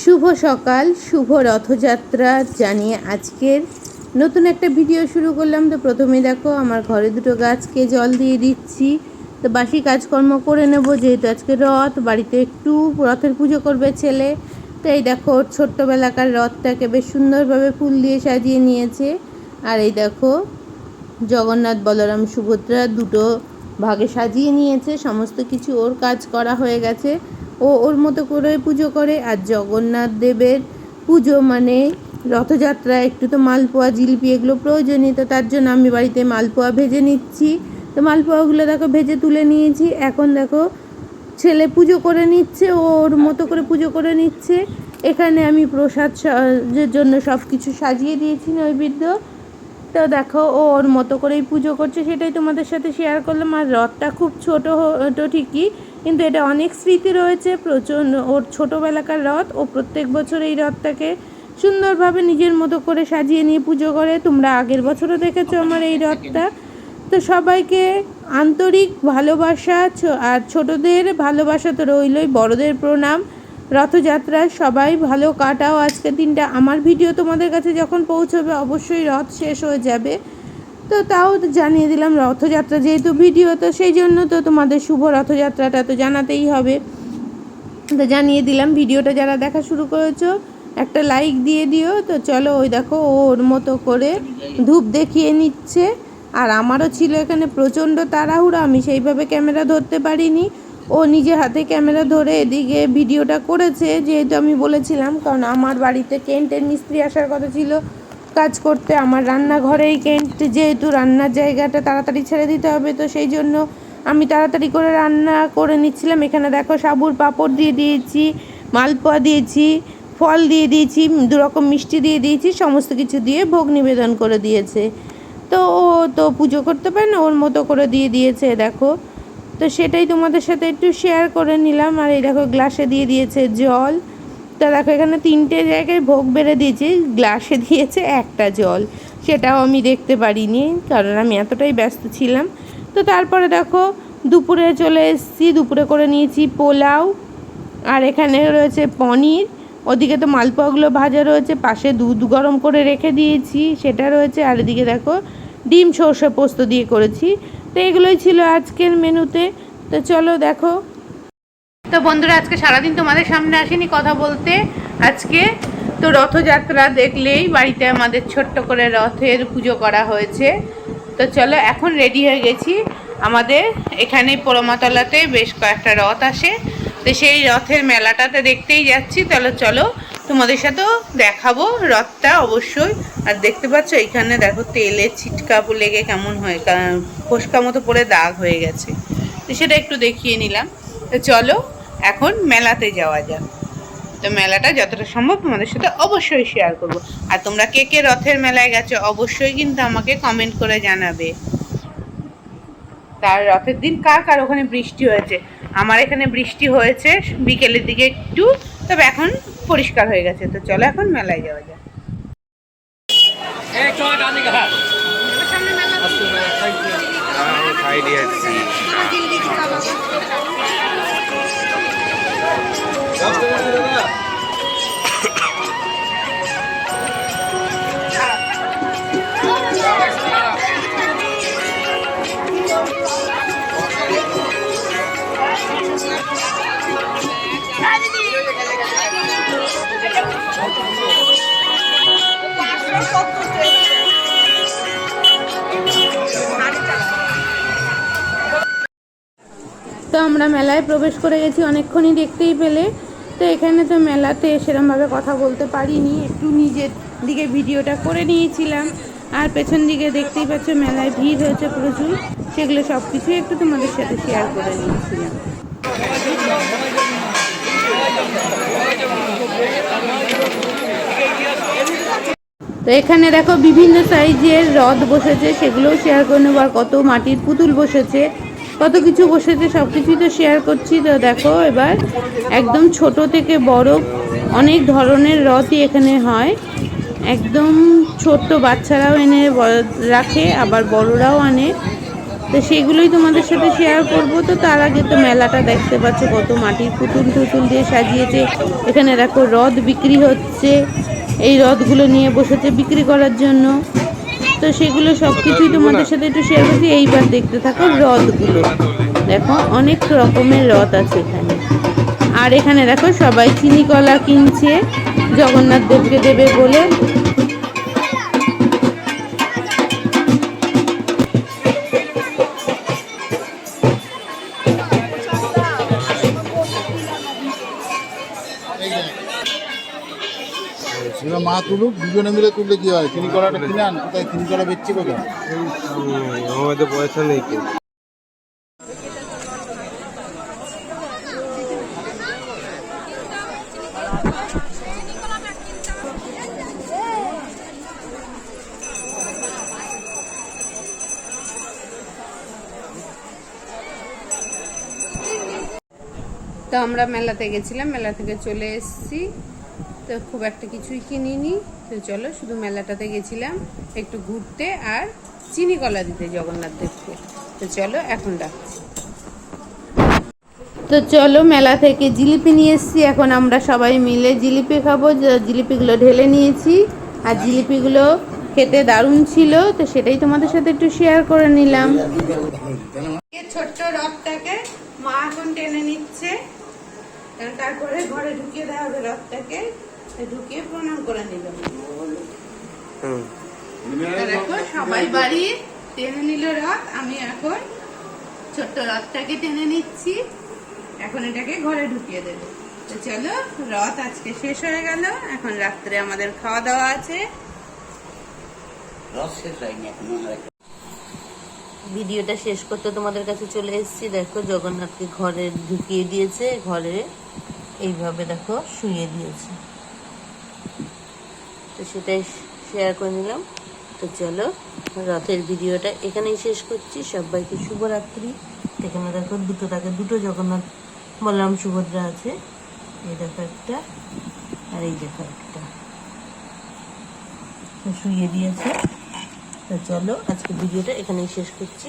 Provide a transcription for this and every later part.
শুভ সকাল, শুভ রথযাত্রা জানিয়ে আজকের নতুন একটা ভিডিও শুরু করলাম। তো প্রথমে দেখো, আমার ঘরে দুটো গাছকে জল দিয়ে দিচ্ছি। তো বাসি কাজকর্ম করে নেব, যেহেতু আজকে রথ, বাড়িতে একটু রথের পুজো করবে ছেলে। তো এই দেখো ছোট্টবেলাকার রথটাকে বেশ সুন্দরভাবে ফুল দিয়ে সাজিয়ে নিয়েছে। আর এই দেখো, জগন্নাথ, বলরাম, সুভদ্রা দুটো ভাগে সাজিয়ে নিয়েছে। সমস্ত কিছু ওর কাজ করা হয়ে গেছে। ও ওর মতো করে পুজো করে আর জগন্নাথ দেবের পুজো মানে রথযাত্রা, একটু তো মালপোয়া, জিলিপি এগুলো প্রয়োজনীয় তো তার জন্য আমি বাড়িতে মালপোয়া ভেজে নিচ্ছি। তো মালপোয়াগুলো দেখো ভেজে তুলে নিয়েছি। এখন দেখো ছেলে পুজো করে নিচ্ছে, ও ওর মতো করে পুজো করে নিচ্ছে। এখানে আমি প্রসাদ জন্য সব কিছু সাজিয়ে দিয়েছি নৈবেদ্য। তো দেখো ও ওর মতো করেই পুজো করছে। সেটাই তোমাদের সাথে শেয়ার করলাম। আর রথটা খুব ছোটো তো ঠিকই কিন্তু এটা অনেক স্মৃতি রয়েছে প্রচণ্ড ওর ছোটোবেলাকার রথ ও প্রত্যেক বছর এই রথটাকে সুন্দরভাবে নিজের মতো করে সাজিয়ে নিয়ে পুজো করে। তোমরা আগের বছরও দেখেছ আমার এই রথটা। তো সবাইকে আন্তরিক ভালোবাসা আর ছোটদের ভালোবাসা তো রইলই, বড়দের প্রণাম। রথযাত্রায় সবাই ভালো কাটাও। আজকের দিনটা আমার ভিডিও তোমাদের কাছে যখন পৌঁছবে, অবশ্যই রথ শেষ হয়ে যাবে। তো তাও জানিয়ে দিলাম রথযাত্রা যেহেতু ভিডিও, তো সেই জন্য তো তোমাদের শুভ রথযাত্রাটা তো জানাতেই হবে। তো জানিয়ে দিলাম ভিডিওটা যারা দেখা শুরু করেছ, একটা লাইক দিয়ে দিও। তো চলো ওই দেখো ওর মতো করে ধূপ দেখিয়ে নিচ্ছে। আর আমারও ছিল এখানে প্রচণ্ড তাড়াহুড়ো, আমি সেইভাবে ক্যামেরা ধরতে পারিনি। ও নিজে হাতে ক্যামেরা ধরে এদিকে ভিডিওটা করেছে, যেহেতু আমি বলেছিলাম, কারণ আমার বাড়িতে কেন্টের মিস্ত্রি আসার কথা ছিল। কাজ করতে, আমার রান্নাঘরেই কেন্ট যেহেতু রান্নার জায়গাটা তাড়াতাড়ি ছেড়ে দিতে হবে, তো সেই জন্য আমি তাড়াতাড়ি করে রান্না করে নিচ্ছিলাম। এখানে দেখো সাবুর পাঁপড় দিয়ে দিয়েছি, মালপোয়া দিয়েছি, ফল দিয়ে দিয়েছি দু রকম মিষ্টি দিয়ে দিয়েছি, সমস্ত কিছু দিয়ে ভোগ নিবেদন করে দিয়েছে। তো ও তো পুজো করতে পারে না, ওর মতো করে দিয়ে দিয়েছে, দেখো। তো সেটাই তোমাদের সাথে একটু শেয়ার করে নিলাম। আর এই দেখো গ্লাসে দিয়ে দিয়েছে জল। তা দেখো, এখানে তিনটে জায়গায় ভোগ বেড়ে দিয়েছে, গ্লাসে দিয়েছে একটা জল। সেটাও আমি দেখতে পারিনি, কারণ আমি এতটাই ব্যস্ত ছিলাম। তো তারপরে দেখো, দুপুরে চলে এসেছি, দুপুরে করে নিয়েছি পোলাও, আর এখানে রয়েছে পনির। ওদিকে তো মালপোয়াগুলো ভাজা রয়েছে, পাশে দুধ গরম করে রেখে দিয়েছি, সেটা রয়েছে। আর এদিকে দেখো, ডিম সর্ষে পোস্ত দিয়ে করেছি। তো এগুলোই ছিল আজকের মেনুতে। তো চলো দেখো তো বন্ধুরা, আজকে সারাদিন তোমাদের সামনে আসেনি কথা বলতে। আজকে তো রথযাত্রা দেখলেই বাড়িতে আমাদের ছোট্ট করে রথের পুজো করা হয়েছে। তো চলো, এখন রেডি হয়ে গেছি। আমাদের এখানে পোড়মাতলাতে বেশ কয়েকটা রথ আসে। তো সেই রথের মেলাটাতে দেখতেই যাচ্ছি। তাহলে চলো, তোমাদের সাথেও দেখাবো রথটা অবশ্যই। আর দেখতে পাচ্ছ এখানে দেখো তেলে ছিটকা লেগে কেমন হয়ে ফোসকা মতো পরে দাগ হয়ে গেছে। তো সেটা একটু দেখিয়ে নিলাম। তো চলো এখন মেলাতে যাওয়া যাক তো মেলাটা যতটা সম্ভব তোমাদের সাথে অবশ্যই শেয়ার করব আর তোমরা কে কে রথের মেলায় গেছো অবশ্যই কিন্তু আমাকে কমেন্ট করে জানাবে তার রথের দিন কার কার ওখানে বৃষ্টি হয়েছে আমার এখানে বৃষ্টি হয়েছে বিকেলের দিকে একটু তবে এখন পরিষ্কার হয়ে গেছে তো চলো এখন মেলায় যাওয়া যাক তো আমরা মেলায় প্রবেশ করে গেছি, অনেকক্ষণই দেখতেই পেলে। তো এখানে তো মেলাতে সেরমভাবে কথা বলতে পারিনি, একটু নিজের দিকে ভিডিওটা করে নিয়েছিলাম। আর পেছন দিকে দেখতেই পাচ্ছ মেলায় ভিড় হয়েছে প্রচুর, সেগুলো সব কিছুই একটু তোমাদের সাথে শেয়ার করে নিয়েছিলাম। তো এখানে দেখো বিভিন্ন সাইজের রথ বসেছে, সেগুলোও শেয়ার করে নেব। আর কত মাটির পুতুল বসেছে, কত কিছু বসেছে সব কিছুই তো শেয়ার করছি। তো দেখো এবার একদম ছোট থেকে বড় অনেক ধরনের রথই এখানে হয়। একদম ছোট্ট বাচ্চারাও এনে রাখে, আবার বড়রাও আনে। তো সেগুলোই তোমাদের সাথে শেয়ার করব। তো তার আগে তো মেলাটা দেখতে পাচ্ছ, কত মাটির পুতুল টুতুল দিয়ে সাজিয়েছে। এখানে দেখো রথ বিক্রি হচ্ছে। এই রথগুলো নিয়ে বসেছে বিক্রি করার জন্য। তো সেগুলো সব কিছুই তোমাদের সাথে একটু শেয়ার করছি। এইবার দেখতে থাকো রথগুলো। দেখো অনেক রকমের রথ আছে এখানে। আর এখানে দেখো সবাই চিনি কলা কিনছে। জগন্নাথ দেবকে দেবে বলে। সেটা মা তুলুক দুজনে মিলে তুললে কি হয়? চিনি কলাটা কিনে আন কোথায় চিনি কলা বেচছে কোথায়? আমাদের পয়সা নেই তো আমরা মেলাতে গেছিলাম মেলা থেকে চলে এসেছি। তো খুব একটা কিছুই কিনিনি। তো চলো, শুধু মেলাটাতে গেছিলাম, একটু ঘুরতে আর চিনি কলা দিতে জগন্নাথ দেবকে। তো চলো, এখন রাখছি তো চলো, মেলা থেকে জিলিপি নিয়ে এসেছি। এখন আমরা সবাই মিলে জিলিপি খাব। জিলিপিগুলো ঢেলে নিয়েছি। আর জিলিপিগুলো খেতে দারুণ ছিল, তো সেটাই তোমাদের সাথে একটু শেয়ার করে নিলাম। ছোট্ট রথটাকে মা এখন টেনে নিচ্ছে। তারপরে ঘরে ঢুকিয়ে দেওয়া হবে রথটাকে। ঢুকিয়ে প্রণাম করে নিল। দেখো সবাই বাড়ি টেনে নিল রথ আমি এখন ছোট্ট রথটাকে টেনে নিচ্ছি। এখন এটাকে ঘরে ঢুকিয়ে দেবো। তো চলো রথ আজকে শেষ হয়ে গেল। এখন রাত্রে আমাদের খাওয়া দাওয়া আছে। ভিডিওটা শেষ করতে তোমাদের কাছে চলে এসেছি। দেখো জগন্নাথকে ঘরে ঢুকিয়ে দিয়েছে ঘরে এইভাবে দেখো শুয়ে দিয়েছে। তো সেটাই শেয়ার করে নিলাম। তো চলো, রথের ভিডিওটা এখানেই শেষ করছি। সবাইকে শুভরাত্রি। এখানে দেখো, দুটো তাকে দুটো জগন্নাথ। বলরাম সুভদ্রা আছে। এই দেখো একটা, আর এই দেখো একটা। শুয়ে দিয়েছে। তো চলো আজকে ভিডিওটা এখানেই শেষ করছি।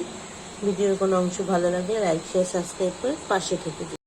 ভিডিওর কোনো অংশ ভালো লাগলে লাইক শেয়ার সাবস্ক্রাইব করে পাশে থেকে।